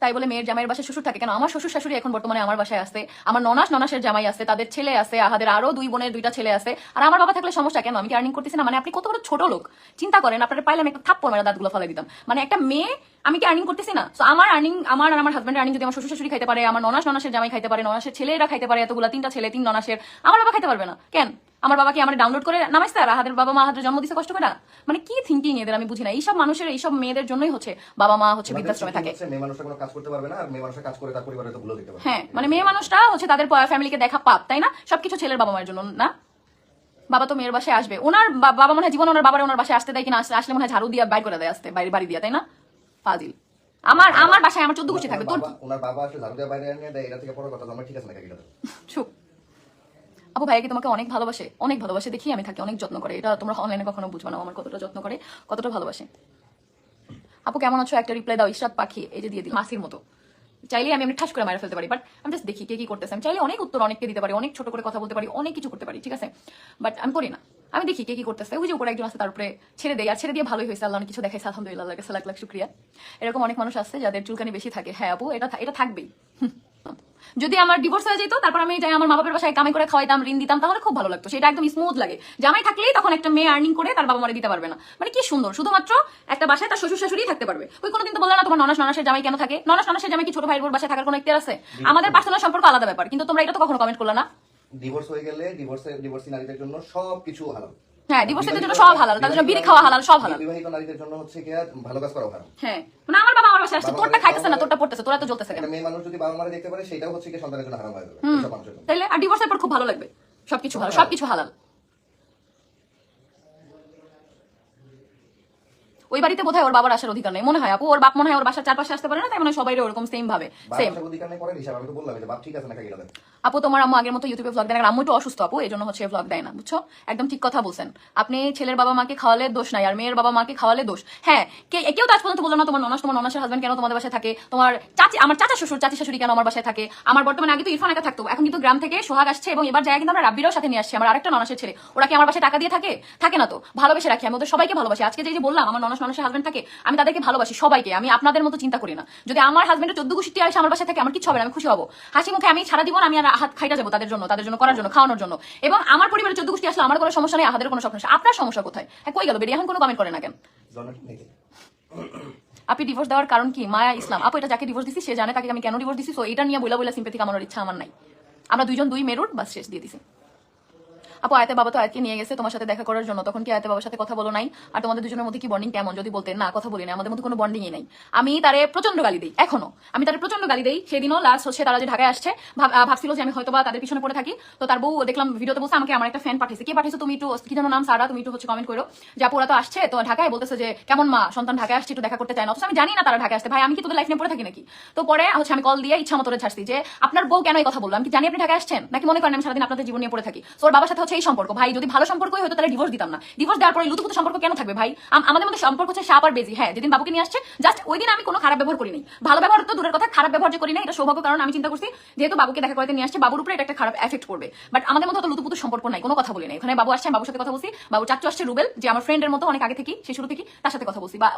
তাই বলে মেয়ের জামাইয়ের বাসায় শ্বশুর থাকে। কেন? আমার শ্বশুর শাশুড়ি এখন বর্তমানে আমার বাসায় আছে। আমার ননাস ননাসের জামাই আছে, তাদের ছেলে আছে, আহাদের আরও দুই বোনের দুইটা ছেলে আছে। আর আমার বাবা থাকলে সমস্যা কেন? আমি কি আর্নিং করতেছি না? মানে আপনি কত বড় ছোট লোক। চিন্তা করেন, আপনার পাইলে আমি একটা থাপ্পড় মেরে দাঁতগুলো ফেলে দিতাম। মানে একটা মেয়ে, আমি কি আর্নিং করতেছি না? তো আমার আর্নিং আমার আর আমার হাজব্যান্ড আর্নিং যদি আমার শ্বশুর শাশুড়ি খাইতে পারে, আমার ননাস ননাসের জামাই খাইতে পারে, ননাসের ছেলেরা খাইতে পারে এতগুলা, তিনটা ছেলে, তিন ননাসের, আমার বাবা খাইতে পারবে না। কেন? আমার বাবা কি আমার ডাউনলোড করে নামাইছে আর হাতের বাবা মা হাতের জন্ম দিছে কষ্ট করে না? মানে কি থিঙ্কিং এদের? আমি বুঝি না। এইসব মানুষের এইসব মেয়েদের জন্যই হচ্ছে বাবা মা হচ্ছে বৃদ্ধাশ্রমে থাকে। মেয়ে মানুষটা কোনো কাজ করতে পারবে না আর মেয়ে মানুষটা কাজ করে তার পরিবারে তো ভুলে দিতে পারবে। হ্যাঁ মানে মেয়ে মানুষটা হচ্ছে তাদের ফ্যামিলিকে দেখা পাপ তাই না? সবকিছু ছেলের বাবা মায়ের জন্য না? বাবা তো মেয়ের বাসায় আসবে। ওনার বাবা মনে হয় জীবন ওনার বাবার ওনার বাসায় আসতে দেয় কিনা আসলে আসলে মনে হয় ঝাড়ু দিয়ে বাইর করে দেয় আসতে বাড়ি বাড়ি দিয়ে তাই না? ফাজিল। আমার আমার বাসায় আমার চোদ্দ গোষ্ঠী থাকবে। তোর ওনার বাবা- আসলে ঝাড়ু দিয়ে বাইরে এনে দেয় এটা থেকে পরে কথা আমার ঠিক আছে না কাকিটা চুপ আপু ভাইকে তোমাকে অনেক ভালোবাসে? অনেক ভালোবাসে দেখি আমি থাকি, অনেক যত্ন করে। এটা তোমরা অনলাইনে কখনো বুঝবে না, আমার কতটা যত্ন করে, কতটা ভালোবাসে। আপু, কেমন আছো? একটা রিপ্লাই দাও, ইশরাত পাখি, এই যে দিয়ে দিই মাসির মতো। চাইলে আমি এমনি ঠাস করে মারা ফেলতে পারি বাট আমি জাস্ট দেখি কে কি করতেছে। আমি চাইলে অনেক উত্তর অনেককে দিতে পারি, অনেক ছোট করে কথা বলতে পারি, অনেক কিছু করতে পারি, ঠিক আছে? বাট আমি করি না। আমি দেখি কে কি করতেছে। ওই যে উপরে একজন আছে, তার উপরে ছেড়ে দেয় আর ছেড়ে দিয়ে ভালোই হয়েছে, আল্লাহ অনেক কিছু দেখাইছে, আলহামদুলিল্লাহ, আল্লাহর কাছে লাখ শুক্রিয়া। এরকম অনেক মানুষ আছে যাদের চুলকানি বেশি থাকে। হ্যাঁ আপু, এটা এটা থাকবেই। যদি আমার ডিভোর্স হয়ে যেত তারপর আমি যাই আমার মা বাবার বাসায় কামাই করে খাওয়াইতাম ঋণ দিতাম তাহলে খুব ভালো লাগতো। সেটা একদম স্মুথ লাগে। জামাই থাকলেই তখন একটা মেয়ে আর্নিং করে তার বাবা মারে দিতে পারবে না। মানে কি সুন্দর। শুধুমাত্র একটা বাসায় তার শ্বশুর শাশুড়ি থাকতে পারবে। ওই কোনোদিন তো বললে না তোমার ননাস ননাসের জামাই কেন থাকে? ননাস ননাসের জামাই কি ছোট ভাইয়ের বাসায় থাকার কোনো ইখতিয়ার আছে? আমাদের পার্সোনাল সম্পর্ক আলাদা ব্যাপার কিন্তু তোমরা এটা তো কখনো কমেন্ট করলে না। ডিভোর্স হয়ে গেলে ডিভোর্সে ডিভোর্সি নারীদের জন্য সবকিছু হালাল। হ্যাঁ ডিভোর্সের জন্য সব হালাল তাদের জন্য বিড়ি খাওয়া হালাল সব হালাল। বিবাহিত নারীদের জন্য হচ্ছে কি ভালো কাজ করা হারাম হ্যাঁ মানে আমার বাবা আমার বাসায় আসছে তোরটা খাইতেছে না তোরটা পড়তেছে তোরা তো জ্বলতেছে কেন? মেয়ে মানুষ যদি বাবা মারে দেখতে পারে সেটাও হচ্ছে কি সন্তানের জন্য হারাম হয়ে যাবে এসব মানুষের জন্য। তাইলে আর ডিভোর্সের পর খুব ভালো লাগবে সবকিছু ভালো সবকিছু হালাল। ওই বাড়িতে বোধহয় ওর বাবার আসার অধিকার নেই মনে হয় আপু ওর বাপ মনে হয় ওর বাসার চারপাশে আসতে পারে না তাই মানে সবাই ওরকম সেম ভাবে সেম অধিকার নেই হিসাব আমি তো বললাম যে বাপ ঠিক আছে না দেন আপু, তোমার আম্মু আগের মতো ইউটিউবে ব্লগ দেয় না আম্মু একটু অসুস্থ আপু এই জন্য হচ্ছে ব্লগ দেয় না, বুঝছ? একদম ঠিক কথা বলছেন। আপনি ছেলের বাবা মাকে খাওয়ালে দোষ নাই, আর মেয়ের বাবা মাকে খাওয়ালে দোষ। হ্যাঁ কেউ তো আজ পর্যন্ত বলল না, তোমার ননাস, তোমার ননাসের হাজবেন্ড কেন তোমাদের বাসায় থাকে? তোমার চাচি, আমার চাচা শ্বশুর, চাচি শাশুড়ি কেন আমার বাসায় থাকে? আমার বর্তমানে আগে তো ইরফান একা থাকতো, এখন কিন্তু গ্রাম থেকে সোহাগ আসছে এবং এবার যায় কিন্তু আমরা রাব্বিরও সাথে নিয়ে আসছি, আমার আরেকটা ননাসের ছেলে। ওরা কি আমার বাসায় টাকা দিয়ে থাকে? থাকে না তো, ভালোবেসে রাখি, আমি ওদের সবাইকে ভালোবাসি। আজকে যে বললাম, আমার ননাস, ননাসের হাজবেন্ড থাকে, আমি তাদেরকে ভালোবাসি, সবাইকে, আমি আপনাদের মতো চিন্তা করি না। যদি আমার হাজবেন্ডের চোদ্দ গোষ্ঠী আসে আমার বাসায় থাকে, আমার কিছু হবে না, আমি খুশি হব। হাসি মুখে আমি সারা জীবন আমি আর হাত খাইটা যাব তাদের জন্য তাদের জন্য, করার জন্য, খাওয়ানোর জন্য। এবং আমার পরিবারের চোদ্দ গোষ্ঠী আসলে, আমার কোনো সমস্যা নেই, আহাদের কোনো সমস্যা আপনার সমস্যা কোথায়? হ্যাঁ কই গেল বেরিয়ে? এখন কোনো কমেন্ট করে না কেন? আপনি ডিভোর্স দেওয়ার কারণ কি? মায়া ইসলাম। আপু, এটা যাকে ডিভোর্স দিছি, সে জানে তাকে আমি কেন ডিভোর্স দিছি সো এটা নিয়ে বইলা বইলা সিম্পেথি আমার ইচ্ছা আমার নাই। আমরা দুইজন দুই মেরুর, বাস শেষ দিয়ে দিছি। আপু আয়তে বাবা তো আয়তকে নিয়ে গেছে, তোমার সাথে দেখা করার জন্য। তখন কি আয়তে বাবার সাথে কথা বলো নাই? আর তোমাদের দুজনের মধ্যে কি বন্ডিং কেমন? যদি বলতে না, কথা বলি না আমাদের মধ্যে কোনো বন্ডিংই নাই। আমি তারে প্রচণ্ড গালি দিই, এখনও। আমি তারে প্রচণ্ড গালি দিই। সেদিনও লাস্ট হচ্ছে তারা যে ঢাকায় আসছে ভাবছিল যে আমি হয়তো বা তাদের পিছনে পড়ে থাকি। তো তার বউ, দেখলাম ভিডিওতে বলছে, আমাকে আমার একটা ফ্যান পাঠিয়েছে। কে পাঠিয়েছে তুমি একটু, কি যেন নাম? সারা, তুমি একটু হচ্ছে কমেন্ট করো। যে আপু, ওরা তো আসছে, তো ঢাকায় বলতেছে যে, কেমন মা? সন্তান ঢাকায় আসছে, একটু দেখা করতে চায় না। অথচ আমি জানি না তারা ঢাকায় আসছে। ভাই, আমি কি তোদের লাইফ নিয়ে পড়ে থাকি নাকি? তো পরে হচ্ছে আমি কল দিয়ে ইচ্ছা মতো ছাড়ছি যে, আপনার বউ কেন এই কথা বললাম কি জানি আপনি ঢাকায় আসছেন? নাকি মনে করেন আমি সারাদিন আপনাদের জীবন নিয়ে পড়ে থাকি? তো ওর বাবার সাথে হচ্ছে এই সম্পর্ক। ভাই, যদি ভালো সম্পর্কই হতো, তাহলে ডিভোর্স দিতাম না। ডিভোর্স দেওয়ার পরে লুতুপুতু সম্পর্ক কেন থাকবে ভাই? আমাদের মধ্যে সম্পর্ক হচ্ছে সাপ আর বেজি। হ্যাঁ যেদিন বাবুকে নিয়ে আসছে জাস্ট ওই দিন আমি কোনো খারাপ ব্যবহার করিনি ভালো ব্যবহার তো দূরের কথা, খারাপ ব্যবহার যে করি না এটা সৌভাগ্য কারণ আমি চিন্তা করছি, যেহেতু বাবুকে দেখা করতে নিয়ে আসছে, বাবুর উপরে এটা একটা খারাপ এফেক্ট করবে। বাট আমাদের মধ্যে তো লুতুপুতু সম্পর্ক নাই, কোনো কথা বলি না এখানে বাবু আসছে বাবুর সাথে কথা বলছি, বাবু চাচ্চু আসছে রুবেল, যে আমার ফ্রেন্ডের মতো, অনেক আগে থেকে সে শুরু থেকে তার সাথে কথা বলছি, বা